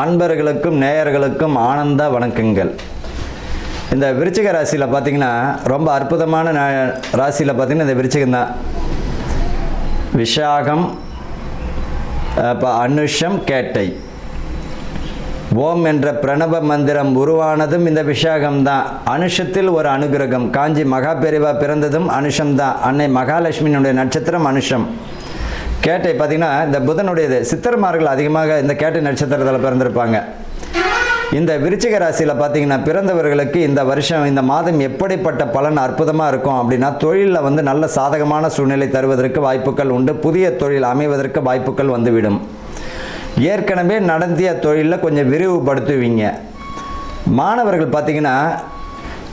அன்பர்களுக்கும் நேயர்களுக்கும் ஆனந்த வணக்கங்கள். இந்த விருச்சிக ராசியில் பார்த்தீங்கன்னா ரொம்ப அற்புதமான ராசியில் பார்த்தீங்கன்னா இந்த விருச்சிகம் தான். விஷாகம் இப்போ அனுஷம் கேட்டை. ஓம் என்ற பிரணவ மந்திரம் உருவானதும் இந்த விஷாகம்தான் அனுஷத்தில் ஒரு அனுகிரகம். காஞ்சி மகாபெரிவா பிறந்ததும் அனுஷம்தான் அன்னை மகாலட்சுமியினுடைய நட்சத்திரம் அனுஷம். கேட்டை பார்த்தீங்கன்னா இந்த புதனுடையது. சித்திரமார்கள் அதிகமாக இந்த கேட்டை நட்சத்திரத்தில் பிறந்திருப்பாங்க. இந்த விருச்சிக ராசியில் பார்த்தீங்கன்னா பிறந்தவர்களுக்கு இந்த வருஷம் இந்த மாதம் எப்படிப்பட்ட பலன் அற்புதமாக இருக்கும் அப்படின்னா தொழிலில் வந்து நல்ல சாதகமான சூழ்நிலை தருவதற்கு வாய்ப்புகள் உண்டு. புதிய தொழில் அமைவதற்கு வாய்ப்புகள் வந்துவிடும். ஏற்கனவே நடந்திய தொழிலில் கொஞ்சம் விரிவுபடுத்துவீங்க. மாணவர்கள் பார்த்தீங்கன்னா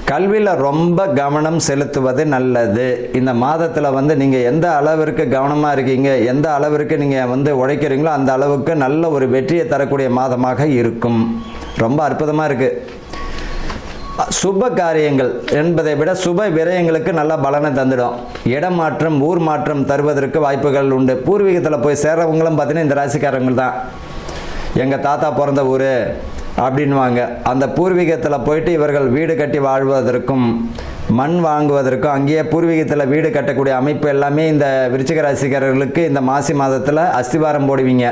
கல்வியில் ரொம்ப கவனம் செலுத்துவது நல்லது. இந்த மாதத்தில் வந்து நீங்கள் எந்த அளவிற்கு கவனமாக இருக்கீங்க எந்த அளவிற்கு நீங்கள் வந்து உழைக்கிறீங்களோ அந்த அளவுக்கு நல்ல ஒரு வெற்றியை தரக்கூடிய மாதமாக இருக்கும். ரொம்ப அற்புதமாக இருக்குது சுப காரியங்கள் என்பதை விட சுப விரயங்களுக்கு நல்ல பலனை தந்துடும். இடமாற்றம் ஊர் மாற்றம் தருவதற்கு வாய்ப்புகள் உண்டு. பூர்வீகத்தில் போய் சேர்றவங்களும் பார்த்தீங்கன்னா இந்த ராசிக்காரங்கள் தான் எங்கள் தாத்தா பிறந்த ஊர் அப்படின்வாங்க அந்த பூர்வீகத்தில் போயிட்டு இவர்கள் வீடு கட்டி வாழ்வதற்கும் மண் வாங்குவதற்கும் அங்கேயே பூர்வீகத்தில் வீடு கட்டக்கூடிய அமைப்பு எல்லாமே இந்த விருச்சிக ராசிக்காரர்களுக்கு இந்த மாசி மாதத்தில் அஸ்திவாரம் போடுவீங்க.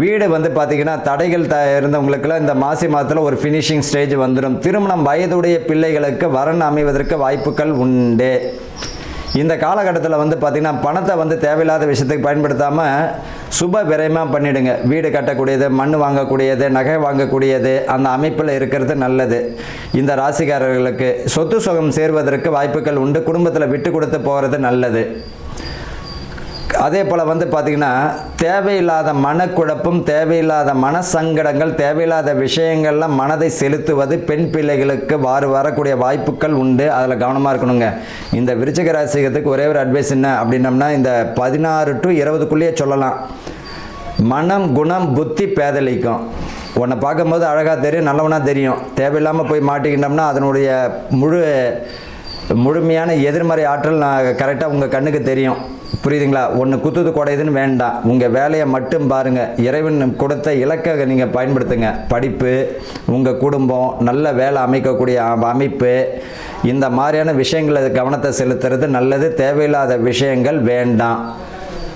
வீடு வந்து பார்த்தீங்கன்னா தடைகள் த இருந்தவங்களுக்குலாம் இந்த மாசி மாதத்தில் ஒரு ஃபினிஷிங் ஸ்டேஜ் வந்துடும் திருமணம் வயதுடைய பிள்ளைகளுக்கு வரன் அமைவதற்கு வாய்ப்புகள் உண்டு. இந்த காலகட்டத்தில் வந்து பார்த்திங்கன்னா பணத்தை வந்து தேவையில்லாத விஷயத்துக்கு பயன்படுத்தாமல் சுப விரயமாக பண்ணிவிடுங்க வீடு கட்டக்கூடியது மண் வாங்கக்கூடியது நகை வாங்கக்கூடியது அந்த அமைப்பில் இருக்கிறது நல்லது. இந்த ராசிக்காரர்களுக்கு சொத்து சுகம் சேர்வதற்கு வாய்ப்புகள் உண்டு. குடும்பத்தில் விட்டு கொடுத்து போகிறது நல்லது. அதே போல் வந்து பார்த்திங்கன்னா தேவையில்லாத மனக்குழப்பம் தேவையில்லாத மனசங்கடங்கள் தேவையில்லாத விஷயங்கள்லாம் மனதை செலுத்துவது பெண் பிள்ளைகளுக்கு வாறு வரக்கூடிய வாய்ப்புகள் உண்டு. அதில் கவனமாக இருக்கணுங்க. இந்த விருச்சிக ராசிகத்துக்கு ஒரே ஒரு அட்வைஸ் என்ன அப்படின்னம்னா இந்த பதினாறு டு இருபதுக்குள்ளேயே சொல்லலாம். மனம் குணம் புத்தி பேதலிக்கும் உன்னை பார்க்கும்போது அழகாக தெரியும் நல்லவனாக தெரியும். தேவையில்லாமல் போய் மாட்டிக்கிட்டோம்னா அதனுடைய முழு முழுமையான எதிர்மறை ஆற்றல் நான் கரெக்டாக உங்கள் கண்ணுக்கு தெரியும். புரியுதுங்களா? ஒன்று குத்துது குடையுதுன்னு வேண்டாம். உங்கள் வேலையை மட்டும் பாருங்கள் இறைவன் கொடுத்த இலக்கை நீங்கள் பயன்படுத்துங்க. படிப்பு உங்கள் குடும்பம் நல்ல வேலை அமைக்கக்கூடிய அமைப்பு இந்த மாதிரியான விஷயங்களை கவனத்தை செலுத்துறது நல்லது. தேவையில்லாத விஷயங்கள் வேண்டாம்.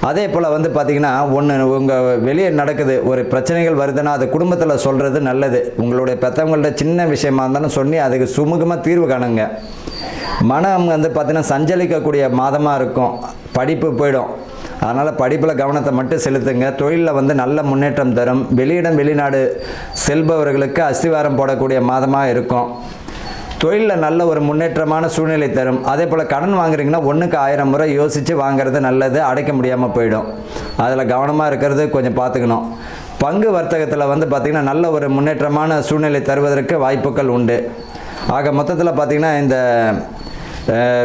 அதே போல் வந்து பார்த்தீங்கன்னா ஒன்று உங்கள் வெளியே நடக்குது. ஒரு பிரச்சனைகள் வருதுன்னா அது குடும்பத்தில் சொல்கிறது நல்லது. உங்களுடைய பெற்றவங்கள்ட்ட சின்ன விஷயமா இருந்தாலும் சொல்லி அதுக்கு சுமூகமாக தீர்வு காணுங்க. மனம் வந்து பார்த்தீங்கன்னா சஞ்சலிக்கக்கூடிய மாதமாக இருக்கும். படிப்பு போயிடும். அதனால் படிப்பில் கவனத்தை மட்டும் செலுத்துங்க. தொழிலில் வந்து நல்ல முன்னேற்றம் தரும். வெளியிடம் வெளிநாடு செல்பவர்களுக்கு அஸ்திவாரம் போடக்கூடிய மாதமாக இருக்கும். தொழிலில் நல்ல ஒரு முன்னேற்றமான சூழ்நிலை தரும். அதே போல் கடன் வாங்குறீங்கன்னா ஒன்றுக்கு ஆயிரம் முறை யோசித்து வாங்குறது நல்லது. அடைக்க முடியாமல் போயிடும். அதில் கவனமாக இருக்கிறது கொஞ்சம் பார்த்துக்கணும் பங்கு வர்த்தகத்தில் வந்து பார்த்திங்கன்னா நல்ல ஒரு முன்னேற்றமான சூழ்நிலை தருவதற்கு வாய்ப்புகள் உண்டு. ஆக மொத்தத்தில் பார்த்திங்கன்னா இந்த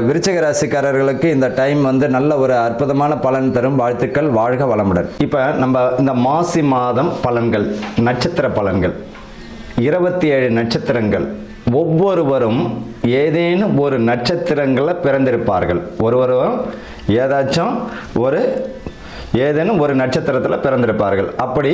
விருச்சக ராசிக்காரர்களுக்கு இந்த டைம் வந்து நல்ல ஒரு அற்புதமான பலன் தரும். வாழ்த்துக்கள் வாழ்க வளமுடன். இப்போ நம்ம இந்த மாசி மாதம் பலன்கள் நட்சத்திர பலன்கள். இருபத்தி ஏழு நட்சத்திரங்கள். ஒவ்வொருவரும் ஏதேனும் ஒரு நட்சத்திரங்களில் பிறந்திருப்பார்கள். ஒருவரும் ஏதாச்சும் ஒரு ஏதேனும் ஒரு நட்சத்திரத்தில் பிறந்திருப்பார்கள். அப்படி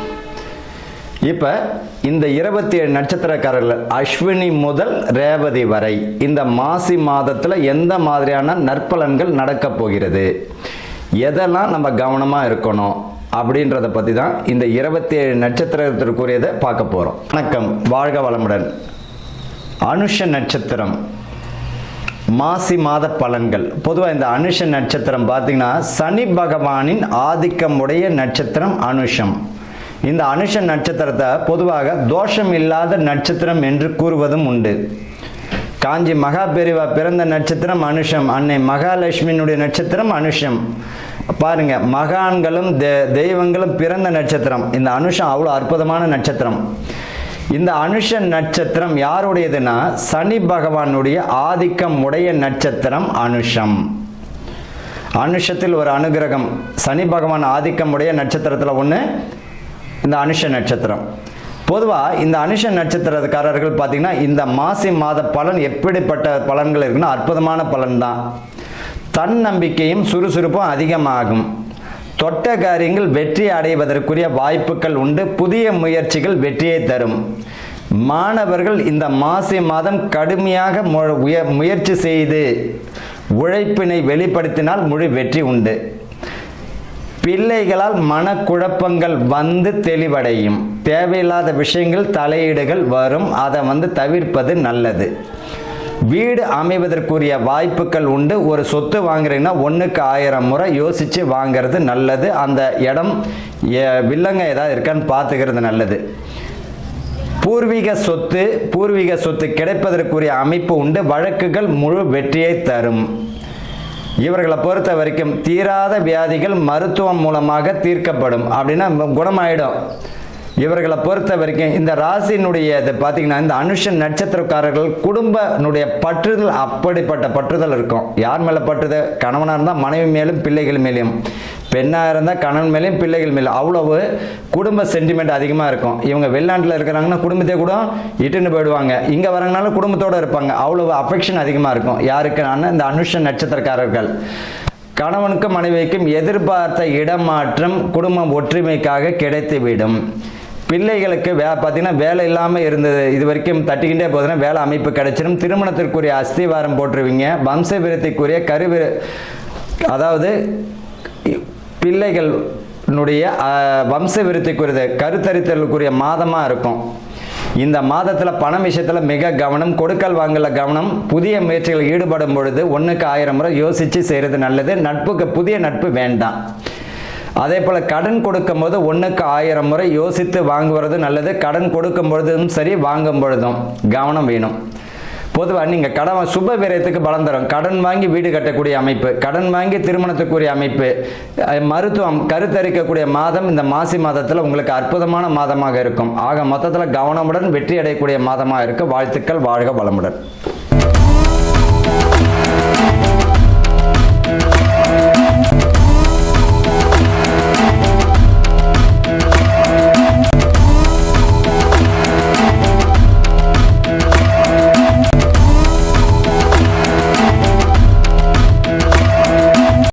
இப்போ இந்த இருபத்தி ஏழு நட்சத்திரக்காரர்கள் அஸ்வினி முதல் ரேவதி வரை இந்த மாசி மாதத்தில் எந்த மாதிரியான நற்பலன்கள் நடக்க போகிறது? எதெல்லாம் நம்ம கவனமாக இருக்கணும்? அப்படின்றத பற்றி தான் இந்த இருபத்தி ஏழு நட்சத்திரத்திற்குரியதை பார்க்க போகிறோம் வணக்கம் வாழ்க வளமுடன். அனுஷ நட்சத்திரம் மாசி மாத பலன்கள். பொதுவாக இந்த அனுஷ நட்சத்திரம் பார்த்தீங்கன்னா சனி பகவானின் ஆதிக்கமுடைய நட்சத்திரம் அனுஷம். இந்த அனுஷ நட்சத்திரத்தை பொதுவாக தோஷம் இல்லாத நட்சத்திரம் என்று கூறுவதும் உண்டு. காஞ்சி மகாபெரிவா பிறந்த நட்சத்திரம் அனுஷம் அன்னை மகாலட்சுமியினுடைய நட்சத்திரம் அனுஷம். பாருங்க மகான்களும் தெ- தெய்வங்களும் பிறந்த நட்சத்திரம். இந்த அனுஷம் அவ்வளோ அற்புதமான நட்சத்திரம். இந்த அனுஷ நட்சத்திரம் யாருடையதுன்னா சனி பகவானுடைய ஆதிக்கம் உடைய நட்சத்திரம் அனுஷம். அனுஷத்தில் ஒரு அனுகிரகம் சனி பகவான் ஆதிக்கம் உடைய நட்சத்திரத்தில் ஒன்று இந்த அனுஷ நட்சத்திரம். பொதுவாக இந்த அனுஷ நட்சத்திரக்காரர்கள் பார்த்தீங்கன்னா இந்த மாசி மாத பலன் எப்படிப்பட்ட பலன்கள் இருக்குன்னா அற்புதமான பலன் தான் தன்னம்பிக்கையும் சுறுசுறுப்பும் அதிகமாகும். தொட்ட காரியங்கள் வெற்றி அடைவதற்குரிய வாய்ப்புகள் உண்டு. புதிய முயற்சிகள் வெற்றியை தரும். மாணவர்கள் இந்த மாசி மாதம் கடுமையாக உய- முயற்சி செய்து உழைப்பினை வெளிப்படுத்தினால் முழு வெற்றி உண்டு. பிள்ளைகளால் மனக்குழப்பங்கள் வந்து தெளிவடையும். தேவையில்லாத விஷயங்கள் தலையீடுகள் வரும். அதை வந்து தவிர்ப்பது நல்லது. வீடு அமைவதற்குரிய வாய்ப்புகள் உண்டு. ஒரு சொத்து வாங்குறீங்கன்னா ஒன்றுக்கு ஆயிரம் முறை யோசித்து வாங்குறது நல்லது. அந்த இடம் எ- வில்லங்க ஏதாவது இருக்கான்னு பார்த்துக்கிறது நல்லது. பூர்வீக சொத்து பூர்வீக சொத்து கிடைப்பதற்குரிய அமைப்பு உண்டு. வழக்குகள் முழு வெற்றியை தரும். இவர்களை பொறுத்த வரைக்கும் தீராத வியாதிகள் மருத்துவம் மூலமாக தீர்க்கப்படும். அப்படின்னா குணமாயிடும். இவர்களை பொறுத்த வரைக்கும் இந்த ராசியினுடைய இது பார்த்தீங்கன்னா இந்த அனுஷன் நட்சத்திரக்காரர்கள் குடும்பனுடைய பற்றுதல் அப்படிப்பட்ட பற்றுதல் இருக்கும். யார் மேலே பற்றுதல் கணவனாக இருந்தால் மனைவி மேலும் பிள்ளைகள் மேலேயும். பெண்ணாக இருந்தால் கணவன் மேலேயும் பிள்ளைகள் மேலே அவ்வளவு குடும்ப சென்டிமெண்ட் அதிகமாக இருக்கும். இவங்க வெளிநாட்டில் இருக்கிறாங்கன்னா குடும்பத்தை கூட இட்டுன்னு போயிடுவாங்க. இங்கே வரங்கனால குடும்பத்தோடு இருப்பாங்க. அவ்வளவு அஃபெக்ஷன் அதிகமாக இருக்கும். யாருக்கு இந்த அனுஷ நட்சத்திரக்காரர்கள்? கணவனுக்கும் மனைவிக்கும் எதிர்பார்த்த இடமாற்றம் குடும்பம் ஒற்றுமைக்காக கிடைத்துவிடும். பிள்ளைகளுக்கு வே பார்த்தீங்கன்னா வேலை இல்லாமல் இருந்தது. இது வரைக்கும் தட்டிக்கிட்டே போதுன்னா வேலை அமைப்பு கிடைச்சிடும் திருமணத்திற்குரிய அஸ்திவாரம் போட்டுருவீங்க. வம்ச விரத்திக்குரிய கருவி அதாவது பிள்ளைகளுடைய வம்ச விருத்திக்குரியது கருத்தரித்தலுக்குரிய மாதமாக இருக்கும். இந்த மாதத்தில் பண விஷயத்தில் மிக கவனம் கொடுக்கல் வாங்கல கவனம் புதிய முயற்சிகள் ஈடுபடும் பொழுது ஒன்றுக்கு ஆயிரம் முறை யோசித்து செய்கிறது நல்லது நட்புக்கு புதிய நட்பு வேண்டாம். அதே போல் கடன் கொடுக்கும்போது ஒன்றுக்கு ஆயிரம் முறை யோசித்து வாங்குவது நல்லது கடன் கொடுக்கும் பொழுதும் சரி வாங்கும் பொழுதும் கவனம் வேணும். பொதுவாக நீங்கள் கடன் சுப விரயத்துக்கு பலம் தரும். கடன் வாங்கி வீடு கட்டக்கூடிய அமைப்பு கடன் வாங்கி திருமணத்துக்குரிய அமைப்பு மருத்துவம் கருத்தரிக்கக்கூடிய மாதம் இந்த மாசி மாதத்தில் உங்களுக்கு அற்புதமான மாதமாக இருக்கும். ஆக மொத்தத்தில் கவனமுடன் வெற்றி அடையக்கூடிய மாதமாக இருக்கும் வாழ்த்துக்கள் வாழ்க வளமுடன்.